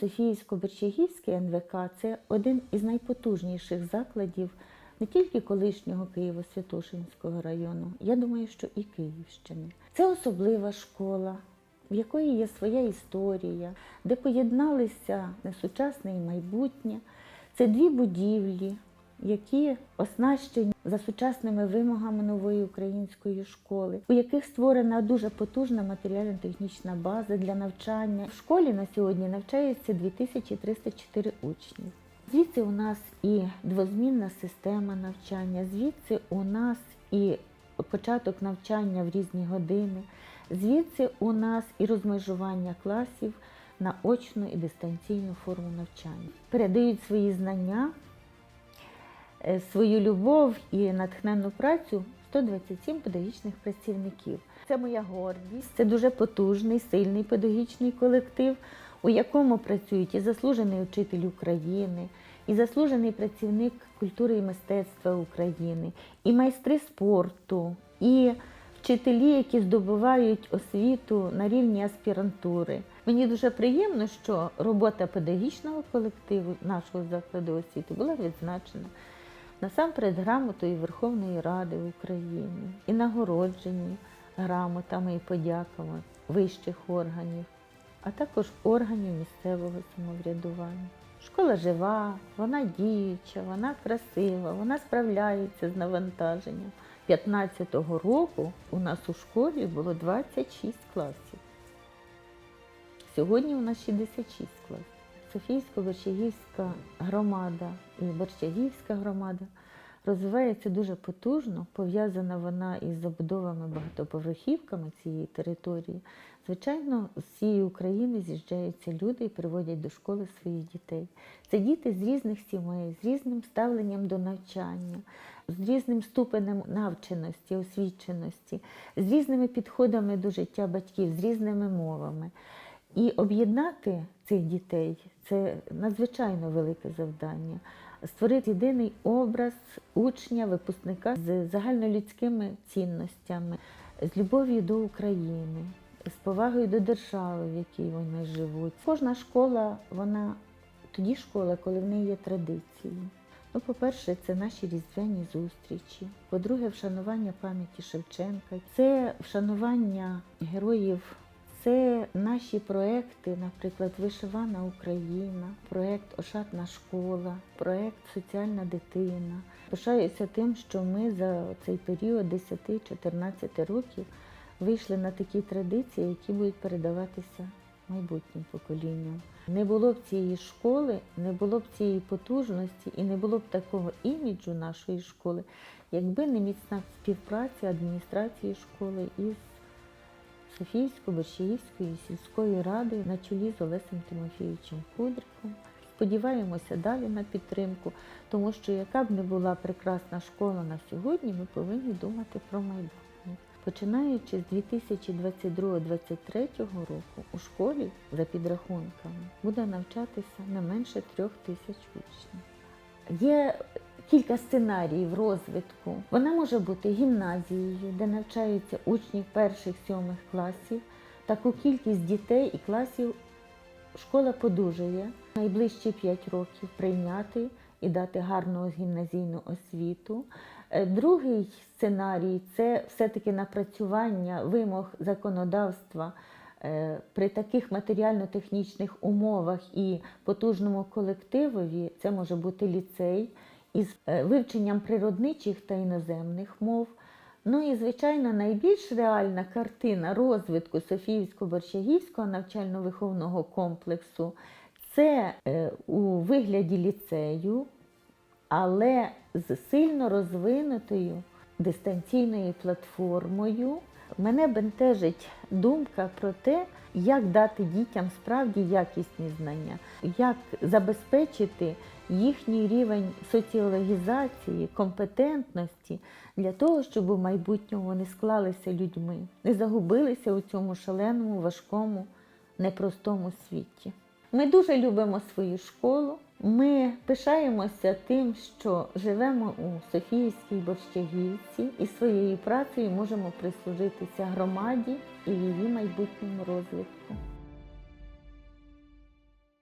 Софійсько-Берчагівський НВК це один із найпотужніших закладів не тільки колишнього Києво-Святошинського району, я думаю, що і Київщини. Це особлива школа, в якої є своя історія, де поєдналися сучасне і майбутнє. Це дві будівлі, які оснащені за сучасними вимогами нової української школи, у яких створена дуже потужна матеріально-технічна база для навчання. В школі на сьогодні навчається 2304 учні. Звідси у нас і двозмінна система навчання, звідси у нас і початок навчання в різні години, звідси у нас і розмежування класів на очну і дистанційну форму навчання. Передають свої знання, свою любов і натхненну працю 127 педагогічних працівників. Це моя гордість, це дуже потужний, сильний педагогічний колектив, у якому працюють і заслужений учитель України, і заслужений працівник культури і мистецтва України, і майстри спорту, і вчителі, які здобувають освіту на рівні аспірантури. Мені дуже приємно, що робота педагогічного колективу нашого закладу освіти була відзначена насамперед грамотою Верховної Ради України і нагороджені грамотами і подяками вищих органів, а також органів місцевого самоврядування. Школа жива, вона діюча, вона красива, вона справляється з навантаженням. 15-го року у нас у школі було 26 класів. Сьогодні у нас 66 класів. Софійсько-Борщагівська громада і Борщагівська громада розвивається дуже потужно. Пов'язана вона із забудовами багатоповерхівками цієї території. Звичайно, з всієї України з'їжджаються люди і приводять до школи своїх дітей. Це діти з різних сімей, з різним ставленням до навчання, з різним ступенем навченості, освіченості, з різними підходами до життя батьків, з різними мовами. І об'єднати цих дітей це надзвичайно велике завдання. Створити єдиний образ учня, випускника з загальнолюдськими цінностями, з любов'ю до України, з повагою до держави, в якій вони живуть. Кожна школа, вона тоді школа, коли в неї є традиції. Ну, по-перше, це наші різдвяні зустрічі. По-друге, вшанування пам'яті Шевченка, це вшанування героїв це наші проекти, наприклад, Вишивана Україна, проект Ошатна школа, проект Соціальна дитина. Пишаюся тим, що ми за цей період 10-14 років вийшли на такі традиції, які будуть передаватися майбутнім поколінням. Не було б цієї школи, не було б цієї потужності і не було б такого іміджу нашої школи, якби не міцна співпраця адміністрації школи із Софійсько-Борщаївською сільською радою на чолі з Олесем Тимофійовичем Кудриком. Сподіваємося далі на підтримку, тому що яка б не була прекрасна школа на сьогодні, ми повинні думати про майбутнє. Починаючи з 2022-2023 року у школі за підрахунками буде навчатися не менше трьох тисяч учнів. Є кілька сценаріїв розвитку. Вона може бути гімназією, де навчаються учні перших сьомих класів. Таку кількість дітей і класів школа подужає найближчі 5 років прийняти і дати гарну гімназійну освіту. Е, Другий сценарій це все-таки напрацювання вимог законодавства е, при таких матеріально-технічних умовах і потужному колективові. Це може бути ліцей із е, вивченням природничих та іноземних мов. Ну і, звичайно, найбільш реальна картина розвитку Софіївсько-Борщагівського навчально-виховного комплексу це е, у вигляді ліцею, але з сильно розвинутою дистанційною платформою. Мене бентежить думка про те, як дати дітям справді якісні знання, як забезпечити їхній рівень соціологізації, компетентності для того, щоб у майбутньому вони склалися людьми, не загубилися у цьому шаленому, важкому, непростому світі. Ми дуже любимо свою школу. Ми пишаємося тим, що живемо у Софіївській Борщагівці і своєю працею можемо прислужитися громаді і її майбутньому розвитку.